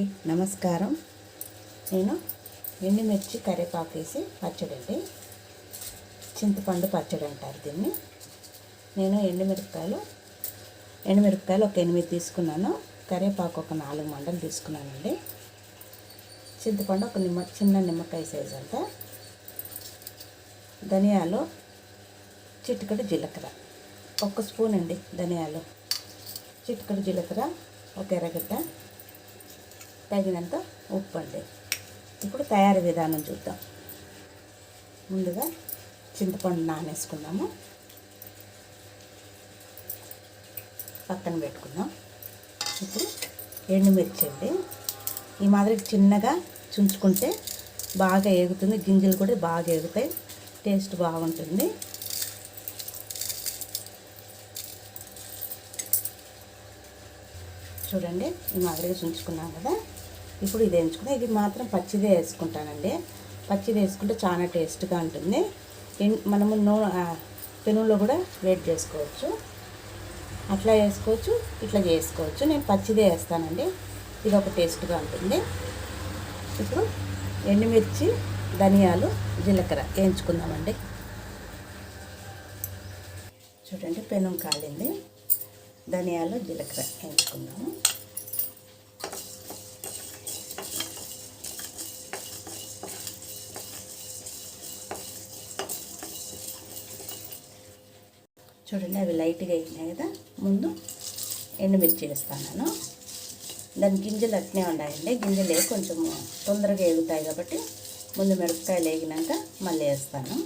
అండి. నమస్కారం. నేను ఎండుమిర్చి కరివేపాకు వేసి పచ్చడి అండి. చింతపండు పచ్చడి అంటారు దీన్ని. నేను ఎండుమిరపకాయలు ఎండుమిరపకాయలు ఒక ఎనిమిది తీసుకున్నాను. కరివేపాకు ఒక నాలుగు మండలు తీసుకున్నానండి. చింతపండు ఒక నిమ్మ చిన్న నిమ్మకాయ సైజ్ అంత ధనియాలు చిటికడు జీలకర్ర. ఒక స్పూన్ అండి ధనియాలు. చిటికడు జీలకర్ర ఒక ఎర్రగడ్డ తగినంత ఉప్పు అండి. ఇప్పుడు తయారీ విధానం చూద్దాం. ముందుగా చింతపండు నానేసుకుందాము. పక్కన పెట్టుకుందాం. ఇప్పుడు ఎండుమిర్చి అండి. ఈ మాదిరి చిన్నగా చుంచుకుంటే బాగా ఏగుతుంది. గింజలు కూడా బాగా ఏగుతాయి. టేస్ట్ బాగుంటుంది. చూడండి ఈ మాదిరిగా చుంచుకున్నాం కదా. ఇప్పుడు ఇది వేయించుకున్నా ఇది మాత్రం పచ్చిదే వేసుకుంటానండి. పచ్చిది వేసుకుంటే చాలా టేస్ట్గా ఉంటుంది. మనము నూ పెనులో కూడా వేడి చేసుకోవచ్చు. అట్లా వేసుకోవచ్చు ఇట్లా చేసుకోవచ్చు. నేను పచ్చిదే వేస్తానండి. ఇది ఒక టేస్ట్గా ఉంటుంది. ఇప్పుడు ఎండుమిర్చి ధనియాలు జీలకర్ర వేయించుకుందామండి. చూడండి పెనం కాలింది. ధనియాలు జీలకర్ర వేయించుకుందాము. చూడండి అవి లైట్గా అయినాయి కదా. ముందు ఎండుమిర్చి వేస్తాను దాని గింజలు అట్నే ఉన్నాయండి గింజలు వేసి కొంచెం తొందరగా ఎగుతాయి కాబట్టి ముందు మిరపకాయలు వేగినాక మళ్ళీ వేస్తాను.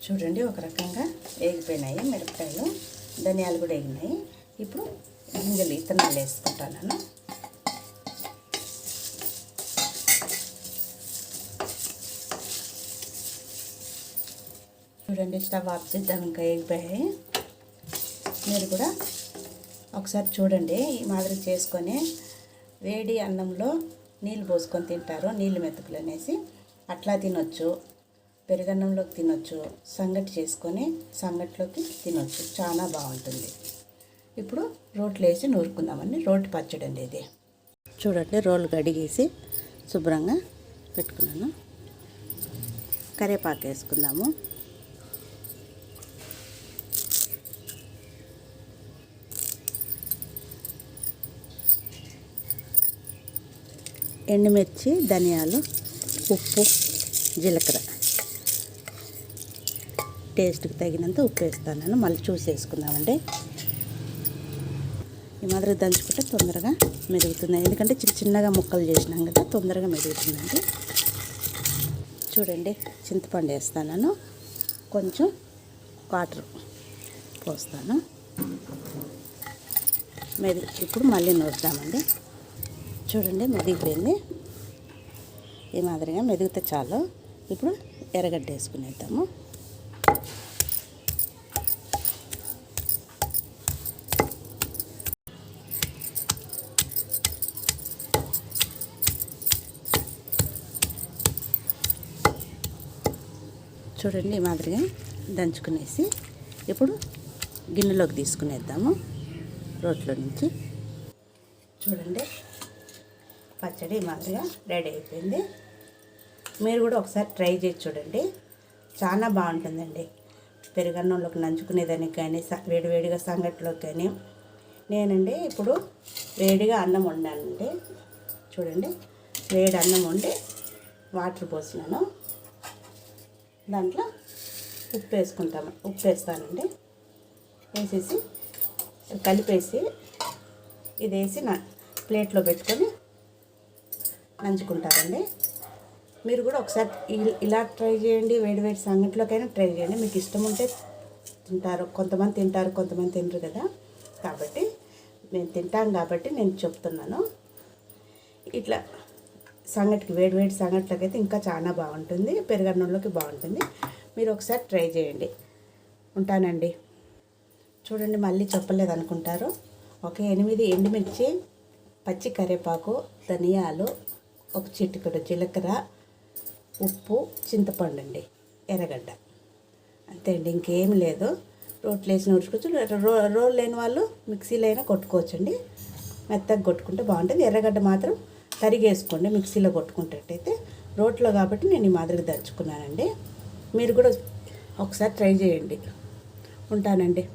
చూడండి ఒక రకంగా వేగిపోయినాయి మిరపకాయలు. ధనియాలు కూడా వేగినాయి ఇప్పుడు గింజలు ఇత్తనాలు వేసుకుంటాను చూడండి స్టవ్ ఆఫ్ చేద్దాం ఇంకా వేగిపోయాయి మీరు కూడా ఒకసారి చూడండి ఈ మాదిరి చేసుకొని వేడి అన్నంలో నీళ్ళు పోసుకొని తింటారు నీళ్ళు మెతుకులు అనేసి. అట్లా తినొచ్చు పెరుగన్నంలోకి తినొచ్చు సంగటి చేసుకొని సంగటిలోకి తినొచ్చు. చాలా బాగుంటుంది. ఇప్పుడు రోట్లు వేసి నూరుకుందామండి. రోటి పచ్చడి అండి ఇది. చూడండి రోలు కడిగేసి శుభ్రంగా పెట్టుకున్నాను. కరివేపాకు వేసుకుందాము. ఎండుమిర్చి ధనియాలు ఉప్పు జీలకర్ర. టేస్ట్కి తగినంత ఉప్పు వేస్తాను మళ్ళీ చూసి వేసుకుందామండి. ఈ మాదిరి దంచుకుంటే తొందరగా మెరుగుతున్నాయి ఎందుకంటే చిన్న చిన్నగా ముక్కలు చేసినాం కదా తొందరగా మెరుగుతుందండి చూడండి చింతపండు వేస్తాను కొంచెం వాటర్ పోస్తాను. మెరుగు ఇప్పుడు మళ్ళీ నూరుతామండి. చూడండి మెదిగిపోయింది. ఈ మాదిరిగా మెదిగితే చాలు. ఇప్పుడు ఎర్రగడ్డ వేసుకునేద్దాము. చూడండి ఈ మాదిరిగా దంచుకునేసి ఇప్పుడు గిన్నెలోకి తీసుకునేద్దాము రోట్లో నుంచి. చూడండి పచ్చడి మాదిరిగా రెడీ అయిపోయింది. మీరు కూడా ఒకసారి ట్రై చేసి చూడండి. చాలా బాగుంటుందండి. పెరుగన్నంలోకి నంచుకునేదానికి కానీ స- వేడివేడిగా సంగట్లోకి కానీ. నేనండి ఇప్పుడు వేడిగా అన్నం వండానండి. చూడండి వేడి అన్నం వండి వాటర్ పోసినాను దాంట్లో ఉప్పు వేసుకుంటాము ఉప్పు వేస్తానండి. వేసేసి కలిపేసి ఇది వేసి నా ప్లేట్లో పెట్టుకొని నంచుకుంటారండి. మీరు కూడా ఒకసారి ఇలా ట్రై చేయండి వేడి వేడి సంగట్లోకైనా ట్రై చేయండి. మీకు ఇష్టం ఉంటే తింటారు కొంతమంది తింటారు కొంతమంది తినరు కదా. కాబట్టి నేను తింటాను కాబట్టి నేను చెప్తున్నాను. ఇట్లా సంగటికి వేడి వేడి సంగటిలోకి అయితే ఇంకా చాలా బాగుంటుంది పెరుగన్నంలోకి బాగుంటుంది. మీరు ఒకసారి ట్రై చేయండి. ఉంటానండి. చూడండి మళ్ళీ చెప్పలేదు అనుకుంటారు. ఒక ఎనిమిది ఎండుమిర్చి పచ్చి కరివేపాకు ధనియాలు ఒక చిటికడు జీలకర్ర ఉప్పు చింతపండు అండి ఎర్రగడ్డ. అంతే అండి ఇంకేం లేదు. రోట్లు వేసి నూరుకోవచ్చు రో రోల్ లేని వాళ్ళు మిక్సీలో అయినా కొట్టుకోవచ్చండి. మెత్తగా కొట్టుకుంటే బాగుంటుంది. ఎర్రగడ్డ మాత్రం తరిగేసుకోండి మిక్సీలో కొట్టుకుంటట్టయితే రోట్లో కాబట్టి నేను ఈ మాదిరిగా దంచుకున్నానండి. మీరు కూడా ఒకసారి ట్రై చేయండి. ఉంటానండి.